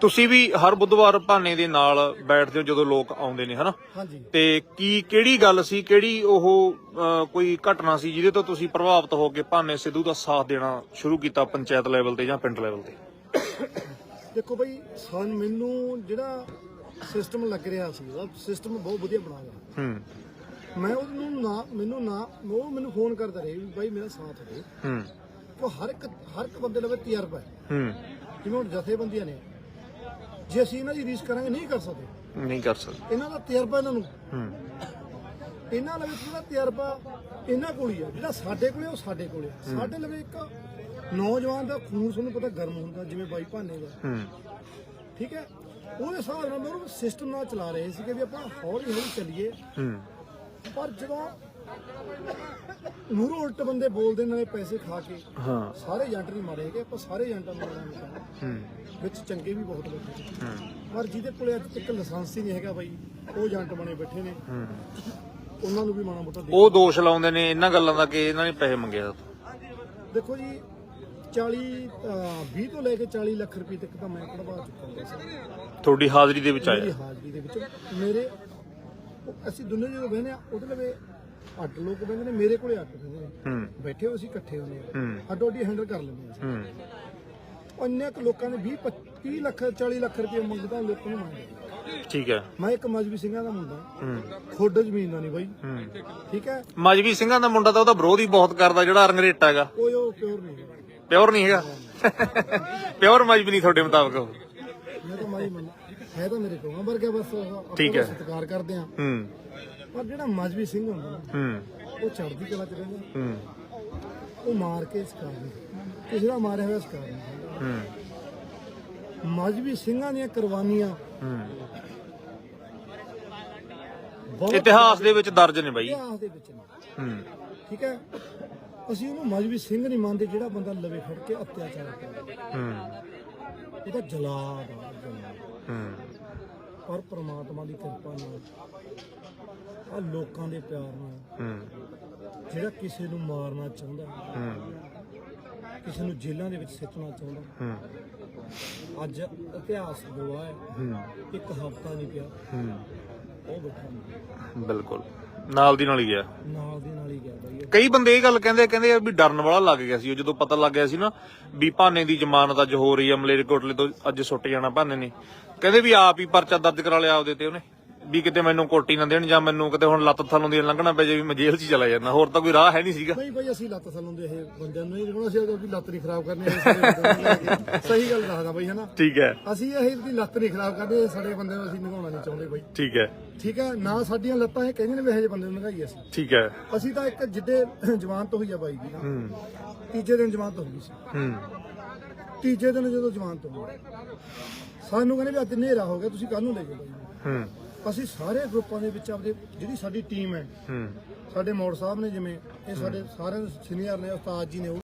ਤੁਸੀਂ ਵੀ ਹਰ ਬੁੱਧਵਾਰ ਭਾਨੇ ਦੇ ਨਾਲ ਬੈਠਦੇ ਹੋ ਜਦੋਂ ਲੋਕ ਆਉਂਦੇ ਨੇ ਹਨਾ? ਹਾਂਜੀ। ਤੇ ਕੀ ਕਿਹੜੀ ਗੱਲ ਸੀ ਕਿਹੜੀ ਉਹ ਅਹ, ਕੋਈ ਘਟਨਾ ਸੀ ਜਿਹਦੇ ਤੋਂ ਤੁਸੀਂ ਪ੍ਰਭਾਵਿਤ ਹੋ ਕੇ ਭਾਨੇ ਸਿੱਧੂ ਦਾ ਸਾਥ ਦੇਣਾ ਸ਼ੁਰੂ ਕੀਤਾ ਪੰਚਾਇਤ ਲੈਵਲ ਤੇ ਜਾਂ ਪਿੰਡ ਲੈਵਲ ਤੇ? ਦੇਖੋ ਬਈ ਸਾਨ ਮੈਨੂੰ ਜਿਹੜਾ ਸਿਸਟਮ ਲੱਗ ਰਿਹਾ ਸੀ ਉਹ ਸਿਸਟਮ ਬਹੁਤ ਵਧੀਆ ਬਣਾ ਰਿਹਾ ਹੂੰ। ਮੈਂ ਉਹਨੂੰ ਨਾ ਮੈਨੂੰ ਨਾ ਉਹ ਮੈਨੂੰ ਫੋਨ ਕਰਦਾ ਰਿਹਾ ਵੀ ਬਾਈ ਮੇਰਾ ਸਾਥ ਦੇ। ਹੂੰ। ਉਹ ਹਰ ਇੱਕ ਹਰ ਇੱਕ ਬੰਦੇ ਲਵੇ ਤਜਰਬਾ ਹੈ। ਹੂੰ। ਜਿਵੇਂ ਹੁਣ ਜਥੇਬੰਦੀਆਂ ਨੇ ਜੇ ਅਸੀਂ ਇਹਨਾਂ ਦੀ ਰੀਸ ਕਰਾਂਗੇ ਨਹੀਂ ਕਰ ਸਕਦੇ। ਨਹੀਂ ਕਰ ਸਕਦੇ। ਇਹਨਾਂ ਦਾ ਤਜਰਬਾ ਇਹਨਾਂ ਨੂੰ। ਇਹਨਾਂ ਲਵੇ ਜਿਹੜਾ ਤਜਰਬਾ ਇਹਨਾਂ ਕੋਲ ਹੀ ਆ ਜਿਹੜਾ ਸਾਡੇ ਕੋਲੇ ਉਹ ਸਾਡੇ ਕੋਲੇ ਆ। ਸਾਡੇ ਲਵੇ ਇੱਕ ਨੌਜਵਾਨ ਦਾ ਖੂਨ ਤੁਹਾਨੂੰ ਪਤਾ ਗਰਮ ਹੁੰਦਾ ਜਿਵੇਂ ਬਾਈ ਭਾਨੇ ਦਾ। ਹੂੰ। ਠੀਕ ਹੈ? ਉਹਦੇ ਹਿਸਾਬ ਨਾਲ ਮੈਂ ਉਹਨੂੰ ਸਿਸਟਮ ਨਾਲ ਚਲਾ ਰਹੇ ਸੀ ਕਿ ਵੀ ਆਪਾਂ ਹੌਲੀ ਹੌਲੀ ਚੱਲੀਏ। ਹੂੰ। ਪਰ ਜਦੋਂ ਮੂਰੋਂ ਉਲਟ ਬੰਦੇ ਬੋਲਦੇ ਨਾਲੇ ਪੈਸੇ ਖਾ ਕੇ। ਹਾਂ। ਸਾਰੇ ਏਜੰਟ ਨਹੀਂ ਮਾਰੇ ਹੈਗੇ ਆਪਾਂ ਸਾਰੇ ਏਜੰਟਾਂ ਨੂੰ ਮਾਰਾਂਗੇ ਹੂੰ। ਵਿੱਚ ਚੰਗੇ ਵੀ ਬਹੁਤ ਨੇ। ਹੂੰ। ਪਰ ਜਿਹਦੇ ਕੋਲੇ ਅੱਜ ਤੱਕ ਲਾਇਸੈਂਸ ਹੀ ਨਹੀਂ ਹੈਗਾ ਬਾਈ ਉਹ ਏਜੰਟ ਬਣੇ ਬੈਠੇ ਨੇ। ਹੂੰ। ਉਹਨਾਂ ਨੂੰ ਵੀ ਮਾਣਾ ਮੋਟਾ ਦੇ ਉਹ ਦੋਸ਼ ਲਾਉਂਦੇ ਨੇ ਇਹਨਾਂ ਗੱਲਾਂ ਦਾ ਕਿ ਇਹਨਾਂ ਨੇ ਪੈਸੇ ਮੰਗੇ ਆ। ਦੇਖੋ ਜੀ 40 ਅਹ 20 ਤੋਂ ਲੈ ਕੇ 40 ਲੱਖ ਰੁਪਏ ਤੱਕ ਤਾਂ ਮੈਂ ਕਢਵਾ ਚੁੱਕਾ ਹਾਂ। ਤੁਹਾਡੀ ਹਾਜ਼ਰੀ ਦੇ ਵਿੱਚ ਮੇਰੀ ਆਇਆ ਹਾਜ਼ਰੀ ਦੇ ਵਿੱਚ ਮੇਰੇ ਉਹ ਅਸੀਂ ਦੋਨੇ ਜਦੋਂ ਬਹਿਨੇ ਆ ਉਹਦੇ ਲਵੇ ਅੱਡ ਲੋਕ ਬਹਿੰਦੇ ਨੇ ਮੇਰੇ ਕੋਲੇ ਅੱਡ ਬਹਿੰਦੇ ਨੇ। ਹੂੰ। ਬੈਠੇ ਹੋਏ ਅਸੀਂ ਇਕੱਠੇ ਹੁੰਦੇ ਆ ਹੂੰ। ਅੱਡੋ ਅੱਡੀ ਹੈਂਡਲ ਕਰ ਲੈਂਦੇ ਆ। ਹੂੰ। ਇੰਨੇ ਕੁ ਲੋਕਾਂ ਨੇ 20 25 ਲੱਖ 40 ਲੱਖ ਰੁਪਏ ਮੰਗਦਾ ਲੋਕਾਂ ਨੂੰ ਮੰਗਦਾ। ਠੀਕ ਹੈ। ਮੈਂ ਇੱਕ ਮਜਬੀ ਸਿੰਘਾਂ ਦਾ ਮੁੰਡਾ। ਹੂੰ। ਖੁੱਡ ਜ਼ਮੀਨ ਦਾ ਨਹੀਂ ਬਾਈ। ਹੂੰ। ਠੀਕ ਹੈ? ਮਜਬੀ ਸਿੰਘਾਂ ਦਾ ਮੁੰਡਾ ਤਾਂ ਉਹਦਾ ਵਿਰੋਧ ਹੀ ਬਹੁਤ ਕਰਦਾ ਜਿਹੜਾ ਰੰਗਰੇਟਾ ਹੈਗਾ। ਕੋਈ ਉਹ ਪਿਓਰ ਨਹੀਂ ਹੈ। ਪਿਓਰ ਨਹੀਂ ਹੈਗਾ? ਪਿਓਰ ਮਜਬੀ ਨਹੀਂ ਤੁਹਾਡੇ ਮੁਤਾਬਕ ਉਹ। ਮੈਂ ਤਾਂ ਮਾਈ ਮੰਨ ਹੈ ਤਾਂ ਮੇਰੇ ਕੋਲ ਵਰਗਾ ਬਸ ਠੀਕ ਹੈ। ਸਤਿਕਾਰ ਕਰਦੇ ਆ ਹੂੰ। ਪਰ ਜਿਹੜਾ ਮਜਬੀ ਸਿੰਘ ਹੁੰਦਾ ਨਾ ਹੂੰ। ਉਹ ਚੜ੍ਹਦੀ ਕਲਾ ਚ ਰਹਿੰਦਾ। ਹੂੰ। ਉਹ ਮਾਰ ਕੇ ਸਿਖਾ ਦਿੰਦਾ। ਕਿਸੇ ਦਾ ਮਾਰਿਆ ਹੋਇਆ ਸਿਖਾ ਦਿੰਦਾ। ਹੂੰ। ਮਜਬੀ ਸਿੰਘਾਂ ਦੀਆਂ ਕੁਰਬਾਨੀਆਂ ਹੂੰ। ਬਹੁਤ ਇਤਿਹਾਸ ਦੇ ਵਿੱਚ ਦਰਜ ਨੇ ਬਾਈ। ਇਤਿਹਾਸ ਦੇ ਵਿੱਚ ਨੇ। ਹੂੰ। ਠੀਕ ਹੈ? ਅਸੀਂ ਉਹਨੂੰ ਮਜਬੀ ਸਿੰਘ ਨਹੀਂ ਮੰਨਦੇ ਜਿਹੜਾ ਬੰਦਾ ਲਵੇ ਫੜ ਕੇ ਅਤਿਆਚਾਰ ਕਰਦਾ। ਹੂੰ। ਤਾਂ ਜਲਾਦ ਆ ਜਲਾਦ। ਹੂੰ। ਪਰ ਪ੍ਰਮਾਤਮਾ ਦੀ ਕਿਰਪਾ ਨਾਲ। ਆ ਲੋਕਾਂ ਦੇ ਪਿਆਰ ਨਾਲ। ਹੂੰ। ਜਿਹੜਾ ਕਿਸੇ ਨੂੰ ਮਾਰਨਾ ਚਾਹੁੰਦਾ ਹੂੰ। ਕਿਸੇ ਨੂੰ ਜੇਲ੍ਹਾਂ ਦੇ ਵਿੱਚ ਸਿੱਟਣਾ ਚਾਹੁੰਦਾ। ਹੂੰ। ਅੱਜ ਇਤਿਹਾਸ ਗਵਾਹ ਹੈ। ਹੂੰ। ਇੱਕ ਹਫ਼ਤਾ ਨਹੀਂ ਪਿਆ। ਹੂੰ। ਉਹ ਬੈਠਾ ਨਹੀਂ। ਬਿਲਕੁਲ। ਨਾਲ ਦੀ ਨਾਲ ਹੀ ਗਿਆ। ਨਾਲ ਦੇ ਨਾਲ ਹੀ ਗਿਆ ਬਾਈ। ਕਈ ਬੰਦੇ ਇਹ ਗੱਲ ਕਹਿੰਦੇ ਕਹਿੰਦੇ ਆ ਵੀ ਡਰਨ ਵਾਲਾ ਲੱਗ ਗਿਆ ਸੀ। ਉਹ ਜਦੋਂ ਪਤਾ ਲੱਗ ਗਿਆ ਸੀ ਨਾ ਵੀ ਭਾਨੇ ਦੀ ਜ਼ਮਾਨਤ ਅੱਜ ਹੋ ਰਹੀ ਆ ਮਲੇਰਕੋਟਲੇ ਤੋਂ ਅੱਜ ਸੁੱਟ ਜਾਣਾ ਭਾਨੇ ਨੇ। ਕਹਿੰਦੇ ਵੀ ਆਪ ਹੀ ਪਰਚਾ ਦਰਜ ਕਰਾ ਲਿਆ ਆਪਦੇ ਤੇ ਉਹਨੇ। ਵੀ ਕਿਤੇ ਮੈਨੂੰ ਕੋਟੀ ਨਾ ਦੇਣ ਜਾਂ ਮੈਨੂੰ ਕਿਤੇ ਹੁਣ ਲੱਤ ਥੱਲੋਂ ਦੀ ਲੰਘਣਾ ਪੈ ਜਾਵੇ ਮੈਂ ਜੇਲ੍ਹ 'ਚ ਹੀ ਚਲਾ ਜਾਂਦਾ ਹੋਰ ਤਾਂ ਕੋਈ ਰਾਹ ਹੈ ਨਹੀਂ ਸੀਗਾ। ਨਹੀਂ ਬਾਈ ਅਸੀਂ ਲੱਤ ਥਲੋਂ ਦੇ ਇਹ ਬੰਦਿਆਂ ਨੂੰ ਨਹੀਂ ਹੁਣ ਅਸੀਂ ਉਹਦੀ ਲੱਤ ਨਹੀਂ ਖਰਾਬ ਕਰਨੀ ਬੰਦਿਆਂ ਨੂੰ। ਸਹੀ ਗੱਲ ਦੱਸਦਾ ਬਾਈ ਹਨਾ? ਠੀਕ ਹੈ। ਅਸੀਂ ਇਹ ਦੀ ਲੱਤ ਨਹੀਂ ਖਰਾਬ ਕਰਦੇ ਸਾਡੇ ਬੰਦੇ ਨੂੰ ਅਸੀਂ ਨਿਗਾਉਣਾ ਨਹੀਂ ਚਾਹੁੰਦੇ ਬਾਈ। ਠੀਕ ਹੈ। ਠੀਕ ਹੈ ਨਾ ਸਾਡੀਆਂ ਲੱਤਾਂ ਇਹ ਕਹਿੰਦੇ ਨੇ ਵੀ ਇਹੋ ਜਿਹੇ ਬੰਦੇ ਨੂੰ ਨਿਗਾਈ ਅਸੀਂ। ਠੀਕ ਹੈ। ਅਸੀਂ ਤਾਂ ਇੱਕ ਜਿੱਦੇ ਜਵਾਨ ਤੋਂ ਹੋਈ ਆ ਬਾਈ ਦੀ ਨਾ ਹੂੰ। ਤੀਜੇ ਦਿਨ ਜਵਾਨ ਤੋਂ ਹੋ ਗਈ ਸੀ। ਹੂੰ। ਤੀਜੇ ਦਿਨ ਜਦੋਂ ਜਵਾਨ ਤੋਂ ਹੋਈ ਸਾਨੂੰ ਕਹਿੰਦੇ ਵੀ ਅੱਜ ਹਨੇਰਾ ਹੋ ਗਿਆ ਤੁਸੀਂ ਕੱਲ ਨੂੰ ਲੈ ਜਾਓ ਬਾਈ। ਹੂੰ। ਅਸੀਂ ਸਾਰੇ ਗਰੁੱਪਾਂ ਦੇ ਵਿੱਚ ਆਪਦੇ ਜਿਹੜੀ ਸਾਡੀ ਟੀਮ ਹੈ ਸਾਡੇ ਮੋੜ ਸਾਹਿਬ ਨੇ ਜਿਵੇਂ ਇਹ ਸਾਡੇ ਸਾਰੇ ਸੀਨੀਅਰ ਨੇ ਉਸਤਾਦ ਜੀ ਨੇ ਉਹ